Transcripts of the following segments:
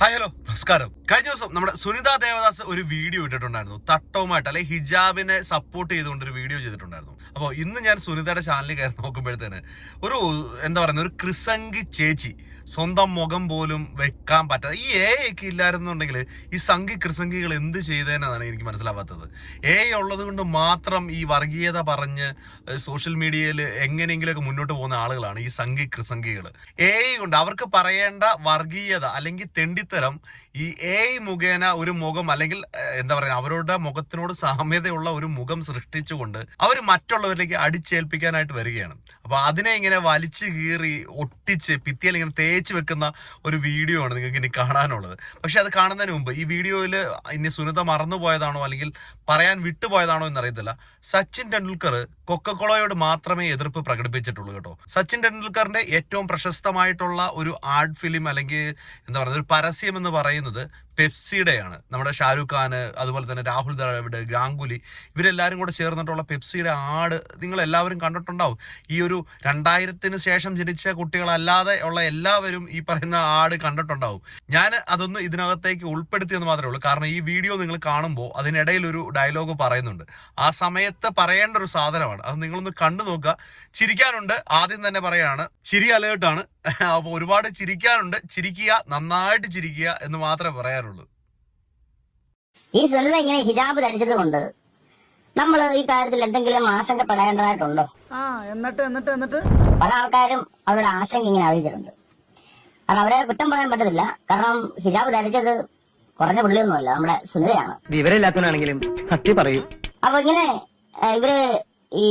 Hi hello നമസ്കാരം. കഴിഞ്ഞ ദിവസം നമ്മുടെ സുനിത ദേവദാസ് ഒരു വീഡിയോ ഇട്ടിട്ടുണ്ടായിരുന്നു. തട്ടവുമായിട്ട് അല്ലെങ്കിൽ ഹിജാബിനെ സപ്പോർട്ട് ചെയ്തുകൊണ്ട് ഒരു വീഡിയോ ചെയ്തിട്ടുണ്ടായിരുന്നു. അപ്പോൾ ഇന്ന് ഞാൻ സുനിതയുടെ ചാനലിൽ കയറി നോക്കുമ്പോഴത്തേന് ഒരു എന്താ പറയുന്ന ഒരു ക്രിസംഗി ചേച്ചി സ്വന്തം മുഖം പോലും വെക്കാൻ പറ്റാതെ ഈ എ ഒക്കെ ഇല്ലായിരുന്നുണ്ടെങ്കിൽ ഈ സംഘി ക്രിസംഗികൾ എന്ത് ചെയ്തതെന്നാണ് എനിക്ക് മനസ്സിലാവാത്തത്. എ ഉള്ളത് കൊണ്ട് മാത്രം ഈ വർഗീയത പറഞ്ഞ് സോഷ്യൽ മീഡിയയിൽ എങ്ങനെയെങ്കിലുമൊക്കെ മുന്നോട്ട് പോകുന്ന ആളുകളാണ് ഈ സംഘി ക്രിസംഗികൾ എ കൊണ്ട് അവർക്ക് പറയേണ്ട വർഗീയത അല്ലെങ്കിൽ തെണ്ടിത്തരം ഈ എ മുഖേന ഒരു മുഖം അല്ലെങ്കിൽ എന്താ പറയുക അവരുടെ മുഖത്തിനോട് സാമ്യതയുള്ള ഒരു മുഖം സൃഷ്ടിച്ചുകൊണ്ട് അവർ മറ്റുള്ളവരിലേക്ക് അടിച്ചേൽപ്പിക്കാനായിട്ട് വരികയാണ്. അപ്പൊ അതിനെ ഇങ്ങനെ വലിച്ചു കീറി ഒട്ടിച്ച് ഭിത്തിയിൽ ഇങ്ങനെ തേച്ച് വെക്കുന്ന ഒരു വീഡിയോ ആണ് നിങ്ങൾക്ക് ഇനി കാണാനുള്ളത്. പക്ഷെ അത് കാണുന്നതിന് മുമ്പ് ഈ വീഡിയോയിൽ ഇനി സുനിത മറന്നുപോയതാണോ അല്ലെങ്കിൽ പറയാൻ വിട്ടുപോയതാണോ എന്നറിയത്തില്ല. സച്ചിൻ ടെണ്ടുൽക്കർ കൊക്കക്കോളയോട് മാത്രമേ എതിർപ്പ് പ്രകടിപ്പിച്ചിട്ടുള്ളൂ കേട്ടോ. സച്ചിൻ ടെണ്ടുൽക്കറിന്റെ ഏറ്റവും പ്രശസ്തമായിട്ടുള്ള ഒരു ആർട്ട് ഫിലിം അല്ലെങ്കിൽ എന്താ പറയുക ഒരു പരസ്യം എന്ന് പറയുന്നത് പെപ്സിയുടെയാണ്. നമ്മുടെ ഷാരൂഖ് ഖാന് അതുപോലെ തന്നെ രാഹുൽ ദ്രാവിഡ് ഗാംഗുലി ഇവരെല്ലാവരും കൂടെ ചേർന്നിട്ടുള്ള പെപ്സിയുടെ ആട് നിങ്ങൾ എല്ലാവരും കണ്ടിട്ടുണ്ടാവും. ഈ ഒരു രണ്ടായിരത്തിന് ശേഷം ജനിച്ച കുട്ടികളല്ലാതെ ഉള്ള എല്ലാവരും ഈ പറയുന്ന ആട് കണ്ടിട്ടുണ്ടാവും. ഞാൻ അതൊന്ന് ഇതിനകത്തേക്ക് ഉൾപ്പെടുത്തിയെന്ന് മാത്രമേ ഉള്ളൂ. കാരണം ഈ വീഡിയോ നിങ്ങൾ കാണുമ്പോൾ അതിനിടയിൽ ഒരു ഡയലോഗ് പറയുന്നുണ്ട്. ആ സമയത്ത് പറയേണ്ട ഒരു സാധനമാണ്. അത് നിങ്ങളൊന്ന് കണ്ടു നോക്കുക. ചിരിക്കാനുണ്ട്. ആദ്യം തന്നെ പറയാണ് ചിരി അലേർട്ടാണ്. അപ്പോൾ ഒരുപാട് ചിരിക്കാനുണ്ട്. ചിരിക്കുക നന്നായിട്ട് ചിരിക്കുക എന്ന് മാത്രമേ പറയാറുള്ളൂ. ഈ സ്വന്തം ഇങ്ങനെ ഹിജാബ് ധരിച്ചത് കൊണ്ട് നമ്മൾ ഈ കാര്യത്തിൽ എന്തെങ്കിലും ആശങ്കപ്പെടേണ്ടതായിട്ടുണ്ടോ? ആ എന്നിട്ട് എന്നിട്ട് എന്നിട്ട്? പല ആൾക്കാരും അവരുടെ ആശങ്ക ഇങ്ങനെ അറിയിച്ചിട്ടുണ്ട്. കാരണം അവരെ കുറ്റം പറയാൻ പറ്റത്തില്ല. കാരണം ഹിജാബ് ധരിച്ചത് കുറഞ്ഞ പുള്ളിയൊന്നുമല്ല നമ്മുടെ സുനിതയാണ്. വിവരമില്ലാത്തവനാണെങ്കിലും സത്യം പറയൂ. അപ്പൊ ഇങ്ങനെ ഇവർ ഈ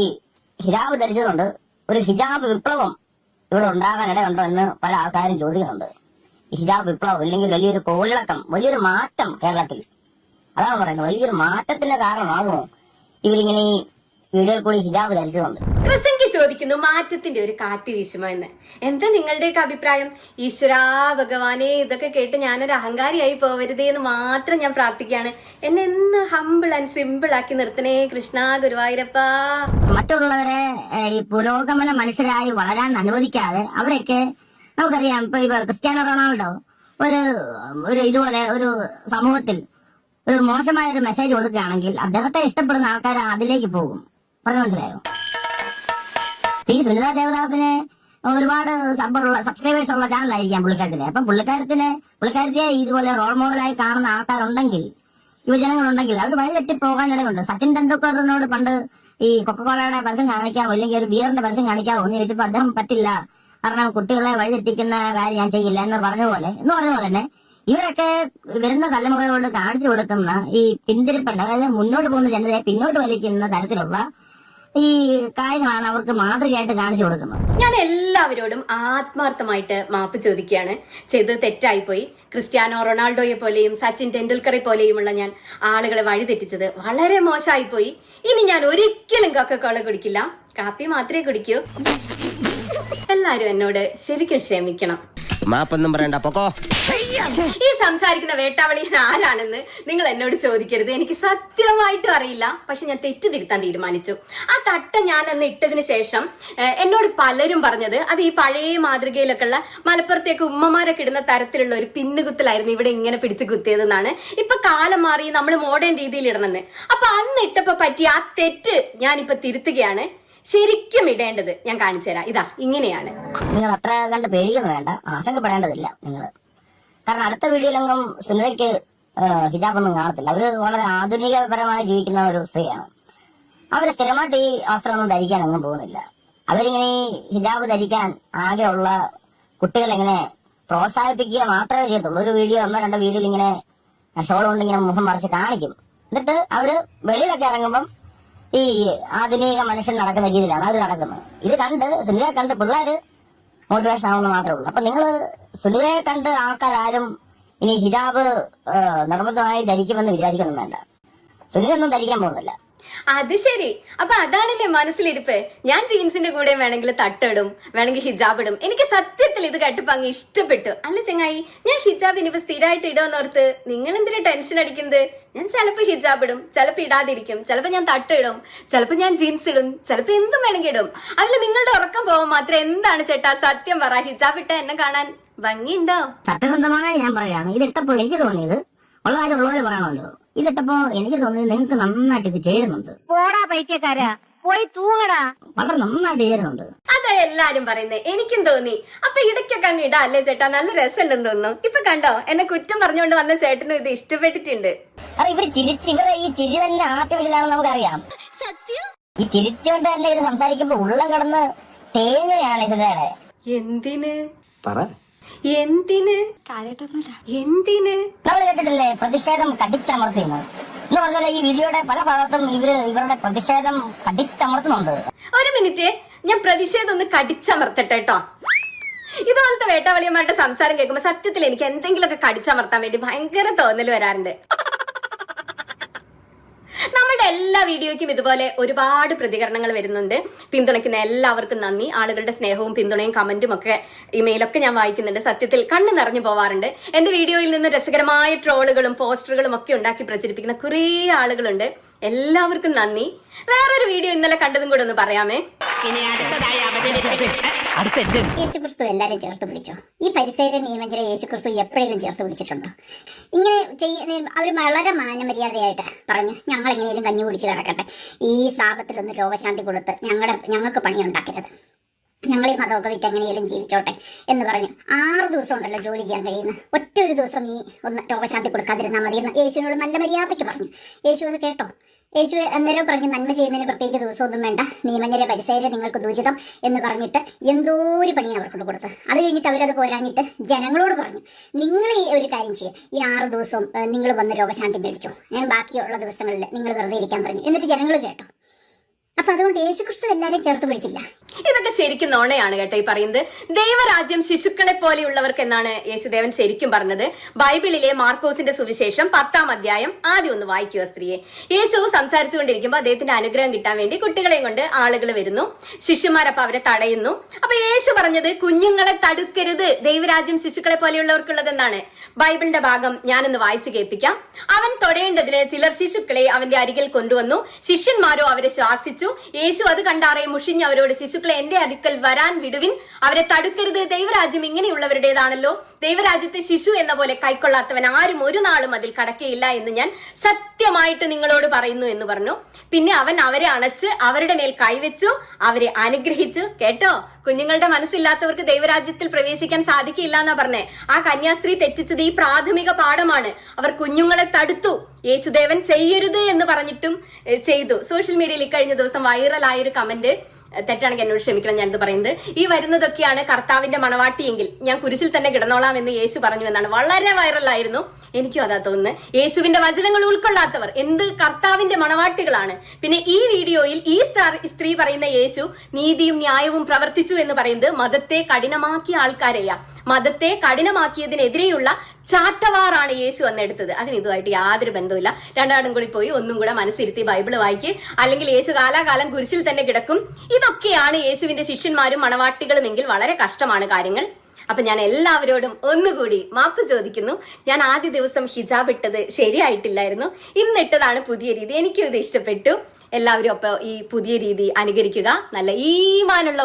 ഹിജാബ് ധരിച്ചതുകൊണ്ട് ഒരു ഹിജാബ് വിപ്ലവം ഇവിടെ ഉണ്ടാകാൻ ഇടയുണ്ടോ എന്ന് പല ആൾക്കാരും ചോദിക്കുന്നുണ്ട്. ഹിജാബ് വിപ്ലവം ഇല്ലെങ്കിൽ വലിയൊരു കോളിളക്കം വലിയൊരു മാറ്റം കേരളത്തിൽ. അതാണ് പറയുന്നത്. വലിയൊരു മാറ്റത്തിന്റെ കാരണമാകുമോ ഇവരിങ്ങനെ ഈ വീഡിയോയിൽ കൂടി ഹിജാബ് ധരിച്ചതുകൊണ്ട്. ചോദിക്കുന്നു മാറ്റത്തിന്റെ ഒരു കാറ്റ് വീശുമോ എന്ന്? എന്താ നിങ്ങളുടെയൊക്കെ അഭിപ്രായം? ഈശ്വരാ ഭഗവാനെ ഇതൊക്കെ കേട്ട് ഞാനൊരു അഹങ്കാരിയായി പോവരുതേ എന്ന് മാത്രം ഞാൻ പ്രാർത്ഥിക്കുകയാണ്. എന്നെ എന്ന് ഹമ്പിൾ ആൻഡ് സിമ്പിൾ ആക്കി നിർത്തണേ കൃഷ്ണ ഗുരുവായൂരപ്പ. മറ്റുള്ളവരെ ഈ പുരോഗമന മനുഷ്യരായി വളരാൻ അനുവദിക്കാതെ അവരൊക്കെ നമുക്കറിയാം ഇപ്പൊ ഇവ ക്രിസ്ത്യാനോ റൊണാൾഡോ ഒരു ഒരു ഇതുപോലെ ഒരു സമൂഹത്തിൽ ഒരു മോശമായ ഒരു മെസ്സേജ് കൊടുക്കുകയാണെങ്കിൽ അദ്ദേഹത്തെ ഇഷ്ടപ്പെടുന്ന ആൾക്കാർ അതിലേക്ക് പോകും. പറഞ്ഞു മനസ്സിലായോ? ഈ സുനിത ദേവദാസിന് ഒരുപാട് സബ്ബറുള്ള സബ്സ്ക്രൈബേഴ്സ് ഉള്ള ചാനലായിരിക്കാം പുള്ളിക്കാരത്തിന് അപ്പം പുള്ളിക്കാരത്തിന് പുള്ളിക്കാരത്തെ ഇതുപോലെ റോൾ മോഡലായി കാണുന്ന ആൾക്കാരുണ്ടെങ്കിൽ യുവജനങ്ങളുണ്ടെങ്കിൽ അവർ വഴിതെറ്റി പോകാൻ ഇടയുണ്ട് സച്ചിൻ ടെണ്ടുൽക്കറിനോട് പണ്ട് ഈ കൊക്കക്കോളയുടെ പരസ്യം കാണിക്കാവോ അല്ലെങ്കിൽ ഒരു ബിയറിന്റെ പരസ്യം കാണിക്കാവോ എന്ന് ചോദിച്ചപ്പോൾ അദ്ദേഹം പറ്റില്ല. കാരണം കുട്ടികളെ വഴിതെറ്റിക്കുന്ന കാര്യം ഞാൻ ചെയ്യില്ല എന്ന് പറഞ്ഞ പോലെ എന്ന് പറഞ്ഞ പോലെ തന്നെ ഇവരൊക്കെ വരുന്ന തലമുറയോട് കാണിച്ചു കൊടുക്കുന്ന ഈ പിന്തിരിപ്പുണ്ട്. അതായത് മുന്നോട്ട് പോകുന്ന ജനതയെ പിന്നോട്ട് വലിക്കുന്ന തരത്തിലുള്ള ഈ കാര്യങ്ങളാണ് അവർക്ക് മാതൃകയായിട്ട് കാണിച്ചു കൊടുക്കുന്നത്. ഞാൻ എല്ലാവരോടും ആത്മാർത്ഥമായിട്ട് മാപ്പ് ചോദിക്കുകയാണ്. തെറ്റായി പോയി ക്രിസ്ത്യാനോ റൊണാൾഡോയെ പോലെയും സച്ചിൻ ടെണ്ടുൽക്കറെ പോലെയുമുള്ള ഞാൻ ആളുകളെ വഴിതെറ്റിച്ചത് വളരെ മോശമായിപ്പോയി. ഇനി ഞാൻ ഒരിക്കലും കൊക്കക്കോള കുടിക്കില്ല. കാപ്പി മാത്രമേ കുടിക്കൂ. എല്ലാരും എന്നോട് ശരിക്കും ക്ഷമിക്കണം. മാപ്പൊന്നും പറയണ്ട പൊക്കോ. ഈ സംസാരിക്കുന്ന വേട്ടാവളിയൻ ആരാണെന്ന് നിങ്ങൾ എന്നോട് ചോദിക്കരുത്. എനിക്ക് സത്യമായിട്ടും അറിയില്ല. പക്ഷെ ഞാൻ തെറ്റ് തിരുത്താൻ തീരുമാനിച്ചു. ആ തട്ട ഞാൻ അന്ന് ഇട്ടതിന് ശേഷം എന്നോട് പലരും പറഞ്ഞത് അത് ഈ പഴയ മാതൃകയിലൊക്കെ ഉള്ള മലപ്പുറത്തേക്ക് ഉമ്മമാരൊക്കെ ഇടുന്ന തരത്തിലുള്ള ഒരു പിന്നുകുത്തലായിരുന്നു ഇവിടെ ഇങ്ങനെ പിടിച്ച് കുത്തിയതെന്നാണ്. ഇപ്പൊ കാലം മാറി നമ്മൾ മോഡേൺ രീതിയിൽ ഇടണമെന്ന്. അപ്പൊ അന്ന് ഇട്ടപ്പോ പറ്റിയ ആ തെറ്റ് ഞാനിപ്പോ തിരുത്തുകയാണ്. ശരിക്കും ഇടേണ്ടത് ഞാൻ കാണിച്ചു തരാം. ഇതാ ഇങ്ങനെയാണ്. നിങ്ങൾ അത്ര കണ്ട് പേടിയൊന്നും വേണ്ട. ആശങ്കപ്പെടേണ്ടതില്ല നിങ്ങൾ. കാരണം അടുത്ത വീഡിയോയിലെങ്കും സുനിതയ്ക്ക് ഹിജാബൊന്നും കാണത്തില്ല. അവർ വളരെ ആധുനികപരമായി ജീവിക്കുന്ന ഒരു സ്ത്രീയാണ്. അവർ സ്ഥിരമായിട്ട് ഈ വസ്ത്രമൊന്നും ധരിക്കാൻ എങ്ങും പോകുന്നില്ല. അവരിങ്ങനെ ഈ ഹിജാബ് ധരിക്കാൻ ആകെയുള്ള കുട്ടികളെ എങ്ങനെ പ്രോത്സാഹിപ്പിക്കുക മാത്രമേ ചെയ്യത്തുള്ളൂ. ഒരു വീഡിയോ ഒന്നോ രണ്ടോ വീഡിയോയിൽ ഇങ്ങനെ ഷോൾ കൊണ്ട് ഇങ്ങനെ മുഖം മറിച്ച് കാണിക്കും. എന്നിട്ട് അവർ വെളിയിലൊക്കെ ഇറങ്ങുമ്പം ഈ ആധുനിക മനുഷ്യൻ നടക്കുന്ന രീതിയിലാണ്. അവർ നടക്കുന്നത്. ഇത് കണ്ട് സുനിതയെ കണ്ട് പിള്ളേര് മോട്ടിവേഷൻ ആവുന്ന മാത്രമേ ഉള്ളൂ. അപ്പൊ നിങ്ങൾ സുനിതയെ കണ്ട് ആൾക്കാരും ഇനി ഹിജാബ് നിർബന്ധമായി ധരിക്കുമെന്ന് വിചാരിക്കൊന്നും വേണ്ട. സുനിത ഒന്നും ധരിക്കാൻ പോകുന്നില്ല. അത് ശരി. അപ്പൊ അതാണല്ലേ മനസ്സിലിരിപ്പ്? ഞാൻ ജീൻസിന്റെ കൂടെ വേണമെങ്കിൽ തട്ടിടും വേണമെങ്കിൽ ഹിജാബ് ഇടും. എനിക്ക് സത്യത്തിൽ ഇത് കേട്ടപ്പോ അങ്ങ് ഇഷ്ടപ്പെട്ടു. അല്ല ചെങ്ങായി ഞാൻ ഹിജാബ് ഇനിയിപ്പോ സ്ഥിരമായിട്ട് ഇടുമെന്നോർത്ത് നിങ്ങൾ എന്തിനാ ടെൻഷൻ അടിക്കുന്നത്? ഞാൻ ചിലപ്പോൾ ഹിജാബ് ഇടും ചിലപ്പോൾ ഇടാതിരിക്കും ചിലപ്പോൾ ഞാൻ തട്ടിടും ചിലപ്പോൾ ഞാൻ ജീൻസ് ഇടും ചിലപ്പോൾ എന്തും വേണമെങ്കിൽ ഇടും. അതിൽ നിങ്ങളുടെ ഉറക്കം പോകാൻ മാത്രം എന്താണ് ചേട്ടാ സത്യം പറ? ഹിജാബ് ഇട്ട എന്നെ കാണാൻ ഭംഗിയുണ്ടോ? സത്യസന്ധമാണ് ഞാൻ പറയാണ് ഇതിട്ടപ്പോ എനിക്ക് തോന്നിയത്. ഉള്ള കാര്യം ഉള്ളവരെ പറയണമല്ലോ. ഇതിട്ടപ്പോ എനിക്ക് തോന്നി നിങ്ങൾക്ക് നന്നായിട്ട് ഇത് ചേരുന്നുണ്ട്. പോടാ പൈത്യക്കാരാ. പോയി തൂങ്ങടാ. വളരെ നന്നായിട്ട് ചേരുന്നുണ്ട്. അതാ എല്ലാരും പറയുന്നേ. എനിക്കും തോന്നി. അപ്പൊ ഇടയ്ക്കൊക്കെ അങ്ങ് ഇടാ അല്ലേ ചേട്ടാ? നല്ല രസമുണ്ടെന്ന് തോന്നുന്നു. ഇപ്പൊ കണ്ടോ? എന്നെ കുറ്റം പറഞ്ഞുകൊണ്ട് വന്ന ചേട്ടനും ഇത് ഇഷ്ടപ്പെട്ടിട്ടുണ്ട്. അപ്പൊ ഇവർ ചിരിച്ച് ഇവരെ ഈ ചിരി തന്നെ ആർട്ടിഫിഷ്യലാണെന്ന് നമുക്കറിയാം. ഈ ചിരിച്ചുകൊണ്ട് തന്നെ ഇവർ സംസാരിക്കുമ്പോ ഉള്ളം കടന്ന് തേങ്ങയാണ് ഇതിന്റെ എന്തിന്? പറ. എന്തിന്? എന്തിന്? നമ്മൾ കേട്ടിട്ടില്ലേ? പ്രതിഷേധം കടിച്ചമർത്തുന്നത് എന്ന് പറഞ്ഞാൽ ഈ വീഡിയോയുടെ പല ഭാഗത്തും ഇവർ ഇവരുടെ പ്രതിഷേധം കടിച്ചമർത്തുന്നുണ്ട്. ഒരു മിനിറ്റ്. ഞാൻ പ്രതിഷേധം ഒന്ന് കടിച്ചമർത്തട്ടെ കേട്ടോ. ഇതുപോലത്തെ വേട്ടാവളിയന്മാരുടെ സംസാരം കേൾക്കുമ്പോൾ സത്യത്തിൽ എനിക്ക് എന്തെങ്കിലുമൊക്കെ കടിച്ചമർത്താൻ വേണ്ടി ഭയങ്കര തോന്നൽ വരാറുണ്ട്. എല്ലാ വീഡിയോയ്ക്കും ഇതുപോലെ ഒരുപാട് പ്രതികരണങ്ങൾ വരുന്നുണ്ട്. പിന്തുണയ്ക്കുന്ന എല്ലാവർക്കും നന്ദി. ആളുകളുടെ സ്നേഹവും പിന്തുണയും കമന്റും ഒക്കെ ഇമെയിലൊക്കെ ഞാൻ വായിക്കുന്നുണ്ട്. സത്യത്തിൽ കണ്ണ് നിറഞ്ഞു പോവാറുണ്ട്. എന്റെ വീഡിയോയിൽ നിന്ന് രസകരമായ ട്രോളുകളും പോസ്റ്ററുകളും ഒക്കെ ഉണ്ടാക്കി പ്രചരിപ്പിക്കുന്ന കുറേ ആളുകളുണ്ട്. എല്ലാവർക്കും നന്ദി. വേറൊരു വീഡിയോ ഇന്നലെ കണ്ടതും കൂടെ ഒന്ന് പറയാമേ. യേശുക്രിസ്തു എല്ലാവരെയും ചേർത്ത് പിടിച്ചോ. ഈ പരിസര നിയമജ്ഞരെ യേശുക്രിസ്തു എപ്പോഴെങ്കിലും ചേർത്ത് പിടിച്ചിട്ടുണ്ടോ? ഇങ്ങനെ ചെയ്യ അവർ വളരെ മാനമര്യാദയായിട്ട് പറഞ്ഞു ഞങ്ങൾ എങ്ങനെയും കഞ്ഞി കുടിച്ച് കിടക്കട്ടെ. ഈ സാപത്തിലൊന്ന് രോഗശാന്തി കൊടുത്ത് ഞങ്ങളുടെ ഞങ്ങൾക്ക് പണി ഞങ്ങൾ ഈ മതമൊക്കെ വിറ്റ് എങ്ങനെയെങ്കിലും ജീവിച്ചോട്ടെ എന്ന് പറഞ്ഞു. ആറ് ദിവസം ഉണ്ടല്ലോ ജോലി ചെയ്യാൻ കഴിയുന്ന. ഒറ്റ ഒരു ദിവസം നീ ഒന്ന് രോഗശാന്തി കൊടുക്കാതിരുന്നാൽ മതി എന്ന് യേശുവിനോട് നല്ല മര്യാദയ്ക്ക് പറഞ്ഞു. യേശു അത് കേട്ടോ. യേശു അന്നേരം പറഞ്ഞു നന്മ ചെയ്യുന്നതിന് പ്രത്യേകിച്ച് ദിവസമൊന്നും വേണ്ട. നിയമഞ്ഞരെ പരിസരം നിങ്ങൾക്ക് ദുരിതം എന്ന് പറഞ്ഞിട്ട് എന്തോ ഒരു പണി അവർക്കോട് കൊടുത്ത്. അത് കഴിഞ്ഞിട്ട് അവരത് പോരാഞ്ഞിട്ട് ജനങ്ങളോട് പറഞ്ഞു നിങ്ങൾ ഈ ഒരു കാര്യം ചെയ്യുക ഈ ആറ് ദിവസം നിങ്ങൾ വന്ന് രോഗശാന്തി മേടിച്ചോ. ഞാൻ ബാക്കിയുള്ള ദിവസങ്ങളിൽ നിങ്ങൾ വെറുതെ ഇരിക്കാൻ പറഞ്ഞു. എന്നിട്ട് ജനങ്ങൾ കേട്ടോ. അപ്പൊ അതുകൊണ്ട് യേശുക്രിസ്തു എല്ലാവരെയും ചേർത്ത് പിടിച്ചില്ല. ഇതൊക്കെ ശരിക്കും നോണയാണ് കേട്ടോ ഈ പറയുന്നത്. ദൈവരാജ്യം ശിശുക്കളെ പോലെയുള്ളവർക്ക് എന്നാണ് യേശുദേവൻ ശരിക്കും പറഞ്ഞത്. ബൈബിളിലെ മാർക്കോസിന്റെ സുവിശേഷം പത്താം അധ്യായം ആദ്യം ഒന്ന് വായിക്കുക സ്ത്രീയെ. യേശു സംസാരിച്ചുകൊണ്ടിരിക്കുമ്പോൾ അദ്ദേഹത്തിന്റെ അനുഗ്രഹം കിട്ടാൻ വേണ്ടി കുട്ടികളെയും കൊണ്ട് ആളുകൾ വരുന്നു. ശിശുമാരപ്പ അവരെ തടയുന്നു. അപ്പൊ യേശു പറഞ്ഞത് കുഞ്ഞുങ്ങളെ തടുക്കരുത്. ദൈവരാജ്യം ശിശുക്കളെ പോലെയുള്ളവർക്കുള്ളതെന്നാണ് ബൈബിളിന്റെ ഭാഗം ഞാനൊന്ന് വായിച്ചു കേൾപ്പിക്കാം. അവൻ തൊടേണ്ടതിന് ചിലർ ശിശുക്കളെ അവന്റെ അരികിൽ കൊണ്ടുവന്നു. ശിഷ്യന്മാരോ അവരെ ശ്വാസിച്ചു യേശു അത് കണ്ടാറെ മുഷിഞ്ഞ് അവരോട് ശിശുക്കളെ എന്റെ അടുക്കൽ വരാൻ വിടുവിൻ. അവരെ തടുക്കരുത്. ദൈവരാജ്യം ഇങ്ങനെയുള്ളവരുടേതാണല്ലോ. ദൈവരാജ്യത്തെ ശിശു എന്ന പോലെ കൈക്കൊള്ളാത്തവൻ ആരും ഒരു നാളും അതിൽ കടക്കയില്ല എന്ന് ഞാൻ സത്യമായിട്ട് നിങ്ങളോട് പറയുന്നു എന്ന് പറഞ്ഞു. പിന്നെ അവൻ അവരെ അണച്ച് അവരുടെ മേൽ കൈവച്ചു അവരെ അനുഗ്രഹിച്ചു. കേട്ടോ? കുഞ്ഞുങ്ങളുടെ മനസ്സില്ലാത്തവർക്ക് ദൈവരാജ്യത്തിൽ പ്രവേശിക്കാൻ സാധിക്കില്ല എന്നാ പറഞ്ഞേ. ആ കന്യാസ്ത്രീ തെറ്റിച്ചത് ഈ പ്രാഥമിക പാഠമാണ്. അവർ കുഞ്ഞുങ്ങളെ തടുത്തു. യേശുദേവൻ ചെയ്യരുത് എന്ന് പറഞ്ഞിട്ടും ചെയ്തു. സോഷ്യൽ മീഡിയയിൽ ഇക്കഴിഞ്ഞ ദിവസം വൈറലായ ഒരു കമന്റ് തെറ്റാണെങ്കിൽ എന്നോട് ക്ഷമിക്കണം ഞാനിത് പറയുന്നത്. ഈ വരുന്നതൊക്കെയാണ് കർത്താവിന്റെ മണവാട്ടിയെങ്കിൽ ഞാൻ കുരിശിൽ തന്നെ കിടന്നോളാം എന്ന് യേശു പറഞ്ഞു എന്നാണ്. വളരെ വൈറലായിരുന്നു. എനിക്കും അതാ തോന്നുന്നത് യേശുവിന്റെ വചനങ്ങൾ ഉൾക്കൊള്ളാത്തവർ എന്ത് കർത്താവിന്റെ മണവാട്ടികളാണ്. പിന്നെ ഈ വീഡിയോയിൽ ഈ സ്ത്രീ- പറയുന്ന യേശു നീതിയും ന്യായവും പ്രവർത്തിച്ചു എന്ന് പറയുന്നത് മതത്തെ കഠിനമാക്കിയ ആൾക്കാരെയാ. മതത്തെ കഠിനമാക്കിയതിനെതിരെയുള്ള ചാട്ടവാറാണ് യേശു അന്നെടുത്തത്. അതിന് ഇതുമായിട്ട് യാതൊരു ബന്ധവുമില്ല. രണ്ടാടും കൂടി പോയി ഒന്നും കൂടെ മനസ്സിരുത്തി ബൈബിൾ വായിക്ക്. അല്ലെങ്കിൽ യേശു കാലാകാലം കുരിശിൽ തന്നെ കിടക്കും. ഇതൊക്കെയാണ് യേശുവിന്റെ ശിഷ്യന്മാരും മണവാട്ടികളുമെങ്കിൽ വളരെ കഷ്ടമാണ് കാര്യങ്ങൾ. അപ്പൊ ഞാൻ എല്ലാവരോടും ഒന്നുകൂടി മാപ്പ് ചോദിക്കുന്നു. ഞാൻ ആദ്യ ദിവസം ഹിജാബ് ഇട്ടത് ശരിയായിട്ടില്ലായിരുന്നു. ഇന്നിട്ടതാണ് പുതിയ രീതി. എനിക്കും ഇത് ഇഷ്ടപ്പെട്ടു. എല്ലാവരും അപ്പൊ ഈ പുതിയ രീതി അനുകരിക്കുക. നല്ല ഈമാനുള്ള